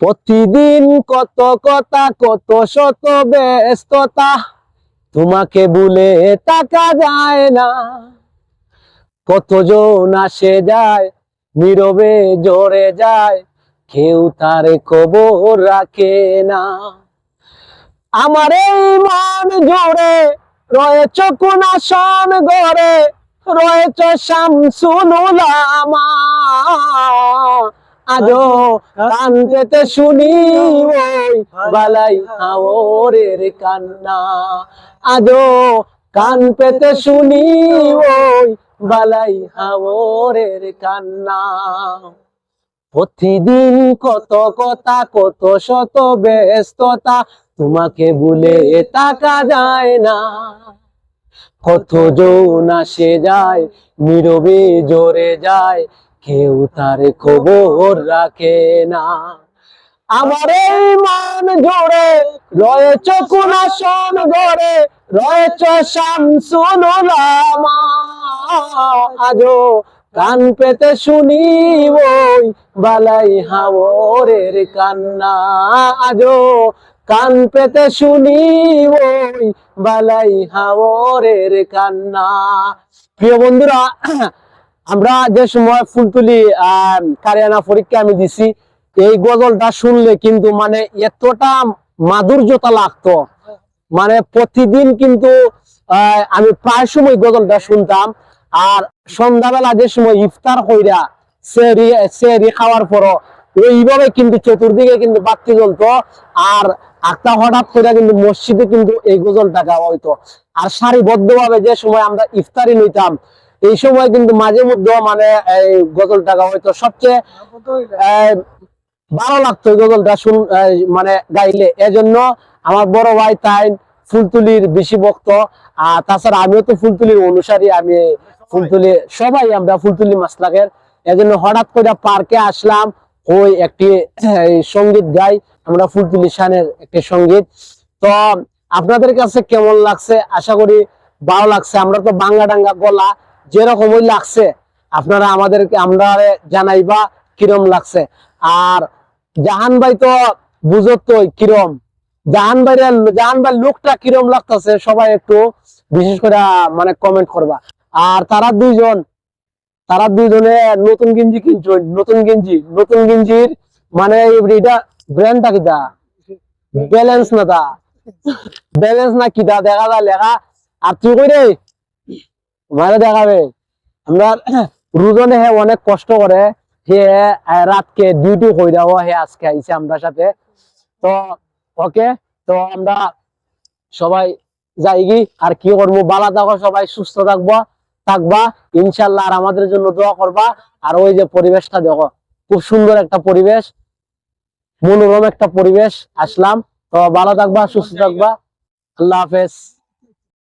প্রতিদিন কত কথা, কত শত ব্যস্ততা, তোমাকে ভুলে টাকা যায় না। কতজন আসে যায়, নীরবে জোরে যায়, কেউ তার খবর রাখে না। আমার এই মন জোরে রয়েছ কোন আসন গড়ে, রয়েছ শামসুল উলামা। আজো কান পেতে শুনি ওই বালাই হাওরের কান্না। আজো কান পেতে শুনি ওই বালাই হাওরের কান্না। প্রতিদিন কত কথা, কত শত ব্যস্ততা, তোমাকে ভুলে টাকা যায় না। কত জন আসে যায়, নীরবে জোরে যায় কেউ তার খবর রাখে না। আমার এই মান জোরে রয়েছ কোন আসন গড়ে, রয়েছ উলামা আজো কান পেতে শুনি ওই বালাই হাওরের কান্না। আজো কান পেতে শুনি ওই বালাই হাওরের কান্না। প্রিয় বন্ধুরা আমরা যে সময় ফুলতুলি কারিয়ানা পরীক্ষা আমি দিছি, এই গজলটা শুনলে কিন্তু মানে এতটা মাধুর্যতা লাগতো। মানে প্রতিদিন কিন্তু আমি প্রায় সময় গজলটা শুনতাম। আর সন্ধ্যাবেলা যে সময় ইফতার কইরা সেরি সেরি খাওয়ার পরও এইভাবে কিন্তু চতুর্দিকে কিন্তু বাতি জ্বলতো। আর একটা হঠাৎ করে কিন্তু মসজিদে কিন্তু এই গজলটা গাওয়া হইতো। আর সারিবদ্ধ ভাবে যে সময় আমরা ইফতারি নিতাম এই সময় কিন্তু মাঝে মধ্যে মানে এই গজলটা গাওয়া হইতো সবচেয়ে ভালো লাগতো এই গজলটা শুন মানে গাইলে। এজন্য আমার বড় ভাই তাই ফুলতুলির বেশি ভক্ত। আর তাছাড়া আমিও তো ফুলতুলির অনুসারী, আমি ফুলতুলি, সবাই আমরা ফুলতুলি মাসলাকের এজন্য হঠাৎ করে পার্কে আসলাম ওই একটি সংগীত গাই, আমরা ফুলতুলি শানের একটি সংগীত। তো আপনাদের কাছে কেমন লাগছে? আশা করি ভালো লাগছে। আমরা তো বাংলা ডাঙ্গা গলা যেরকমই লাগছে আপনারা আমাদেরকে আমরা জানাইবা কিরম লাগছে। আর জাহান ভাই তো বুঝতই কিরম। জাহান ভাই জাহান ভাই লোকটা কিরম লাগতেছে সবাই একটু বিশেষ করে মানে কমেন্ট করবা। আর তারা দুইজন তারা দুইজনে নতুন গেঞ্জি কিনছো নতুন গেঞ্জি নতুন গেঞ্জির মানে এটা ব্র্যান্ডটা কিটা? ব্যালেন্স না তা? ব্যালেন্স না কিটা? দেখা যায় লেখা আর তুই কই রে? মারে দেখাবে। আমরা রুজনে হে অনেক কষ্ট করে হে রাতকে ডিউটি কইরাও হে আজকে আইছে আমরা সাথে। তো ওকে তো আমরা সবাই যাই কি আর কি করব? বালা থাকো সবাই, সুস্থ থাকব, থাকবা। ইনশাল্লাহ আর আমাদের জন্য দোয়া করবা। আর ওই যে পরিবেশটা দেখো, খুব সুন্দর একটা পরিবেশ, মনোরম একটা পরিবেশ। আসলাম। তো ভালো থাকবা, সুস্থ থাকবা। আল্লাহ হাফেজ।